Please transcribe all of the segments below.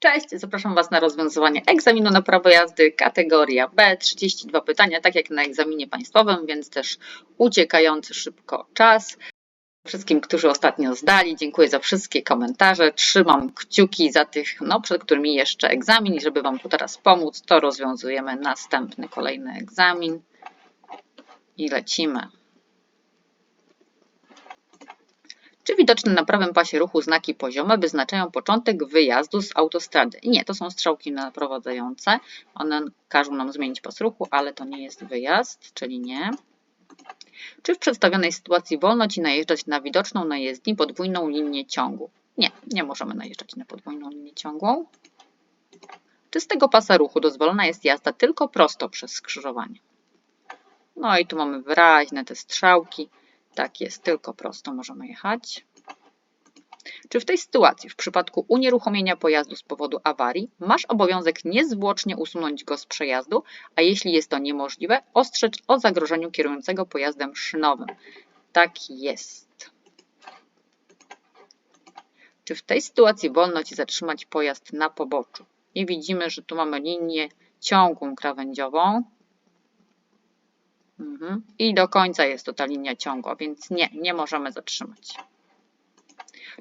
Cześć, zapraszam Was na rozwiązywanie egzaminu na prawo jazdy kategoria B. 32 pytania, tak jak na egzaminie państwowym, więc też uciekający szybko czas. Wszystkim, którzy ostatnio zdali, dziękuję za wszystkie komentarze. Trzymam kciuki za tych, no, przed którymi jeszcze egzamin i żeby Wam tu teraz pomóc, to rozwiązujemy następny, kolejny egzamin i lecimy. Czy widoczne na prawym pasie ruchu znaki poziome wyznaczają początek wyjazdu z autostrady? Nie, to są strzałki naprowadzające. One każą nam zmienić pas ruchu, ale to nie jest wyjazd, czyli nie. Czy w przedstawionej sytuacji wolno Ci najeżdżać na widoczną na jezdni podwójną linię ciągu? Nie, nie możemy najeżdżać na podwójną linię ciągłą. Czy z tego pasa ruchu dozwolona jest jazda tylko prosto przez skrzyżowanie? No i tu mamy wyraźne te strzałki. Tak jest, tylko prosto możemy jechać. Czy w tej sytuacji, w przypadku unieruchomienia pojazdu z powodu awarii, masz obowiązek niezwłocznie usunąć go z przejazdu, a jeśli jest to niemożliwe, ostrzec o zagrożeniu kierującego pojazdem szynowym? Tak jest. Czy w tej sytuacji wolno Ci zatrzymać pojazd na poboczu? I widzimy, że tu mamy linię ciągłą krawędziową, Mhm. I do końca jest to ta linia ciągła, więc nie, nie możemy zatrzymać.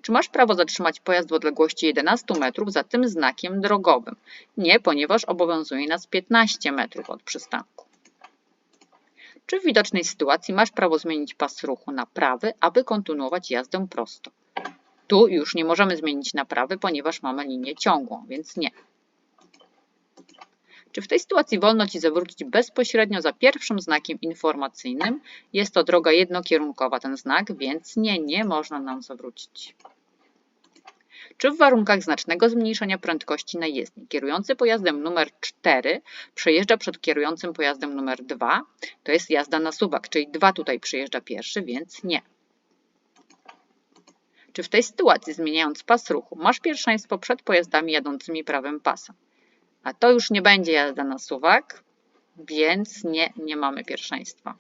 Czy masz prawo zatrzymać pojazd w odległości 11 metrów za tym znakiem drogowym? Nie, ponieważ obowiązuje nas 15 metrów od przystanku. Czy w widocznej sytuacji masz prawo zmienić pas ruchu na prawy, aby kontynuować jazdę prosto? Tu już nie możemy zmienić na prawy, ponieważ mamy linię ciągłą, więc nie. Czy w tej sytuacji wolno Ci zawrócić bezpośrednio za pierwszym znakiem informacyjnym? Jest to droga jednokierunkowa, ten znak, więc nie, nie można nam zawrócić. Czy w warunkach znacznego zmniejszenia prędkości na jezdni kierujący pojazdem numer 4 przejeżdża przed kierującym pojazdem numer 2? To jest jazda na suwak, czyli 2 tutaj przejeżdża pierwszy, więc nie. Czy w tej sytuacji, zmieniając pas ruchu, masz pierwszeństwo przed pojazdami jadącymi prawym pasem? A to już nie będzie jazda na suwak, więc nie, nie mamy pierwszeństwa.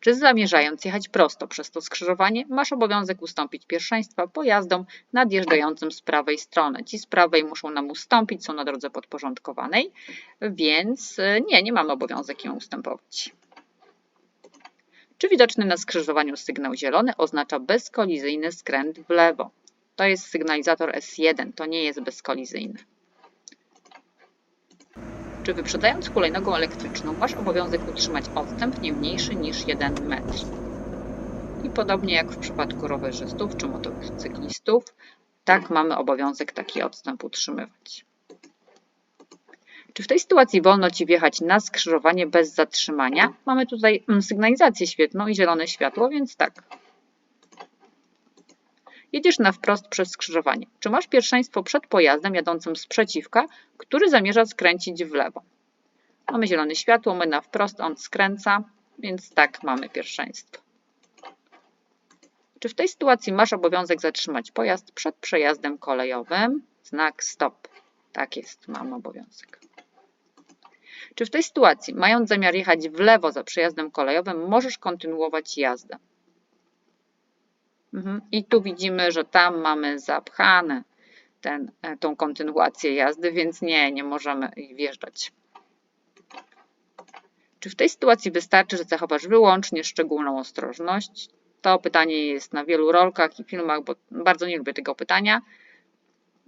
Czy zamierzając jechać prosto przez to skrzyżowanie, masz obowiązek ustąpić pierwszeństwa pojazdom nadjeżdżającym z prawej strony. Ci z prawej muszą nam ustąpić, są na drodze podporządkowanej, więc e, nie, nie mamy obowiązek im ustępować. Czy widoczny na skrzyżowaniu sygnał zielony oznacza bezkolizyjny skręt w lewo? To jest sygnalizator S1, to nie jest bezkolizyjny. Czy wyprzedzając hulajnogą elektryczną masz obowiązek utrzymać odstęp nie mniejszy niż 1 metr? I podobnie jak w przypadku rowerzystów czy motocyklistów, tak mamy obowiązek taki odstęp utrzymywać. Czy w tej sytuacji wolno Ci wjechać na skrzyżowanie bez zatrzymania? Mamy tutaj mm, sygnalizację świetną i zielone światło, więc tak, Jedziesz na wprost przez skrzyżowanie. Czy masz pierwszeństwo przed pojazdem jadącym z przeciwka, który zamierza skręcić w lewo? Mamy zielone światło, my na wprost, on skręca, więc tak mamy pierwszeństwo. Czy w tej sytuacji masz obowiązek zatrzymać pojazd przed przejazdem kolejowym? Znak stop. Tak jest, mam obowiązek. Czy w tej sytuacji, mając zamiar jechać w lewo za przejazdem kolejowym, możesz kontynuować jazdę? Mhm. I tu widzimy, że tam mamy zapchane ten, e, tą kontynuację jazdy, więc nie, nie możemy wjeżdżać. Czy w tej sytuacji wystarczy, że zachowasz wyłącznie szczególną ostrożność? To pytanie jest na wielu rolkach i filmach, bo bardzo nie lubię tego pytania.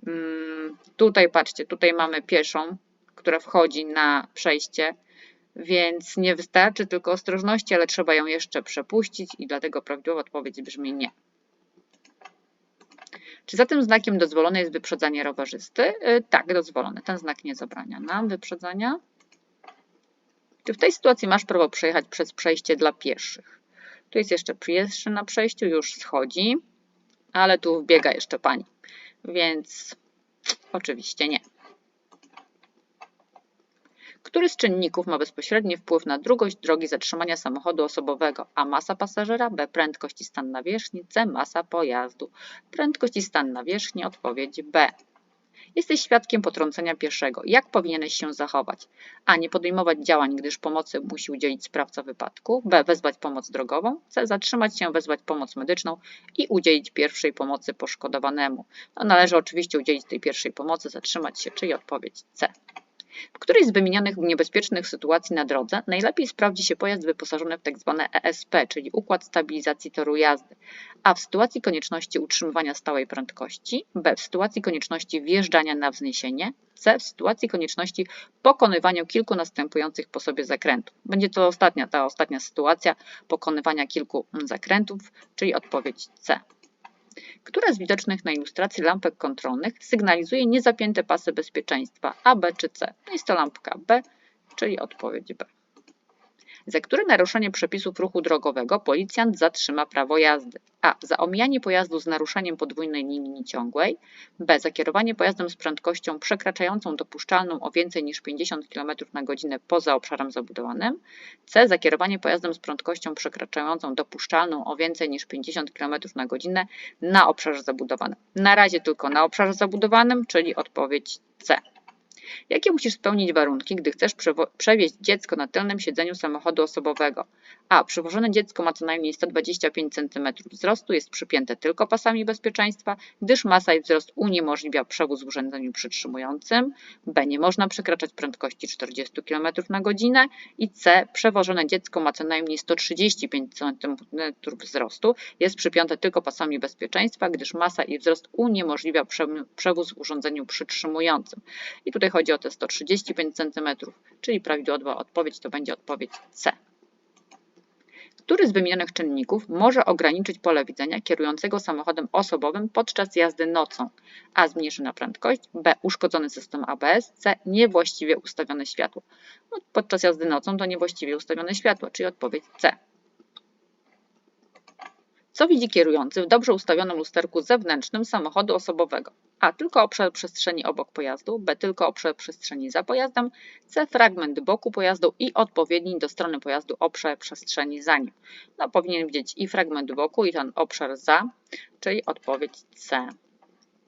Mm, tutaj patrzcie, tutaj mamy pieszą, która wchodzi na przejście, więc nie wystarczy tylko ostrożności, ale trzeba ją jeszcze przepuścić i dlatego prawidłowa odpowiedź brzmi nie. Czy za tym znakiem dozwolone jest wyprzedzanie rowerzysty? Y, tak, dozwolone. Ten znak nie zabrania nam wyprzedzania. Czy w tej sytuacji masz prawo przejechać przez przejście dla pieszych? Tu jest jeszcze pieszy na przejściu, już schodzi, ale tu wbiega jeszcze pani, więc oczywiście nie. Który z czynników ma bezpośredni wpływ na długość drogi zatrzymania samochodu osobowego? A masa pasażera, B prędkość i stan nawierzchni, C masa pojazdu. Prędkość i stan nawierzchni, odpowiedź B. Jesteś świadkiem potrącenia pieszego. Jak powinieneś się zachować? A. Nie podejmować działań, gdyż pomocy musi udzielić sprawca wypadku. B. Wezwać pomoc drogową. C. Zatrzymać się, wezwać pomoc medyczną i udzielić pierwszej pomocy poszkodowanemu. No, należy oczywiście udzielić tej pierwszej pomocy, zatrzymać się, czyli odpowiedź C. W której z wymienionych niebezpiecznych sytuacji na drodze najlepiej sprawdzi się pojazd wyposażony w tzw. ESP, czyli układ stabilizacji toru jazdy, a w sytuacji konieczności utrzymywania stałej prędkości, b w sytuacji konieczności wjeżdżania na wzniesienie, c w sytuacji konieczności pokonywania kilku następujących po sobie zakrętów. Będzie to ostatnia, ta ostatnia sytuacja pokonywania kilku zakrętów, czyli odpowiedź C. Która z widocznych na ilustracji lampek kontrolnych sygnalizuje niezapięte pasy bezpieczeństwa A, B czy C? No jest to lampka B, czyli odpowiedź B za które naruszenie przepisów ruchu drogowego policjant zatrzyma prawo jazdy. A. Za omijanie pojazdu z naruszeniem podwójnej linii ciągłej. B. Za kierowanie pojazdem z prędkością przekraczającą dopuszczalną o więcej niż 50 km na godzinę poza obszarem zabudowanym. C. Za kierowanie pojazdem z prędkością przekraczającą dopuszczalną o więcej niż 50 km na godzinę na obszarze zabudowanym. Na razie tylko na obszarze zabudowanym, czyli odpowiedź C. Jakie musisz spełnić warunki, gdy chcesz przewieźć dziecko na tylnym siedzeniu samochodu osobowego? A. Przewożone dziecko ma co najmniej 125 cm wzrostu, jest przypięte tylko pasami bezpieczeństwa, gdyż masa i wzrost uniemożliwia przewóz w urządzeniu przytrzymującym. B. Nie można przekraczać prędkości 40 km na godzinę. I C. Przewożone dziecko ma co najmniej 135 cm wzrostu, jest przypięte tylko pasami bezpieczeństwa, gdyż masa i wzrost uniemożliwia przewóz w urządzeniu przytrzymującym. I tutaj chodzi o te 135 cm, czyli prawidłowa odpowiedź to będzie odpowiedź C. Który z wymienionych czynników może ograniczyć pole widzenia kierującego samochodem osobowym podczas jazdy nocą? A. Zmniejszona prędkość, B. Uszkodzony system ABS, C. Niewłaściwie ustawione światło. No, podczas jazdy nocą to niewłaściwie ustawione światło, czyli odpowiedź C. Co widzi kierujący w dobrze ustawionym lusterku zewnętrznym samochodu osobowego? A. Tylko obszar przestrzeni obok pojazdu, B. Tylko obszar przestrzeni za pojazdem, C. Fragment boku pojazdu i odpowiedni do strony pojazdu obszar przestrzeni za nim. No, powinien widzieć i fragment boku, i ten obszar za, czyli odpowiedź C.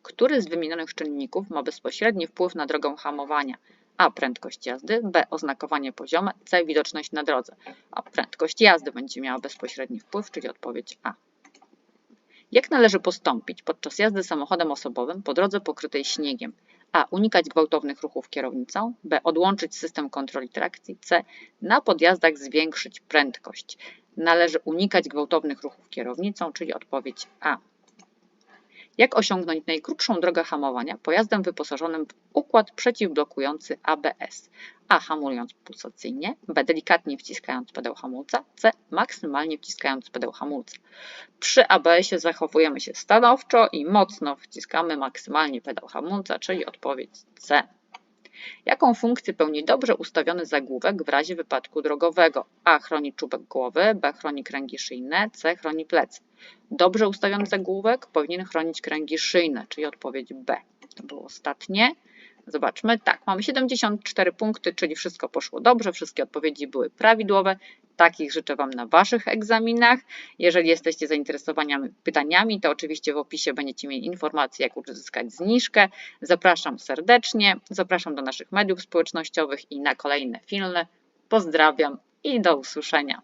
Który z wymienionych czynników ma bezpośredni wpływ na drogę hamowania? A. Prędkość jazdy, B. Oznakowanie poziome, C. Widoczność na drodze. A prędkość jazdy będzie miała bezpośredni wpływ, czyli odpowiedź A. Jak należy postąpić podczas jazdy samochodem osobowym po drodze pokrytej śniegiem? A. Unikać gwałtownych ruchów kierownicą. B. Odłączyć system kontroli trakcji. C. Na podjazdach zwiększyć prędkość. Należy unikać gwałtownych ruchów kierownicą, czyli odpowiedź A. Jak osiągnąć najkrótszą drogę hamowania pojazdem wyposażonym w układ przeciwblokujący ABS? A. Hamulując pulsacyjnie, B. Delikatnie wciskając pedał hamulca, C. Maksymalnie wciskając pedał hamulca. Przy ABS-ie zachowujemy się stanowczo i mocno wciskamy maksymalnie pedał hamulca, czyli odpowiedź C. Jaką funkcję pełni dobrze ustawiony zagłówek w razie wypadku drogowego? A. Chroni czubek głowy, B. Chroni kręgi szyjne, C. Chroni plecy. Dobrze ustawiony zagłówek powinien chronić kręgi szyjne, czyli odpowiedź B. To było ostatnie. Zobaczmy, tak, mamy 74 punkty, czyli wszystko poszło dobrze, wszystkie odpowiedzi były prawidłowe. Takich życzę Wam na Waszych egzaminach. Jeżeli jesteście zainteresowani pytaniami, to oczywiście w opisie będziecie mieli informacje, jak uzyskać zniżkę. Zapraszam serdecznie, zapraszam do naszych mediów społecznościowych i na kolejne filmy. Pozdrawiam i do usłyszenia.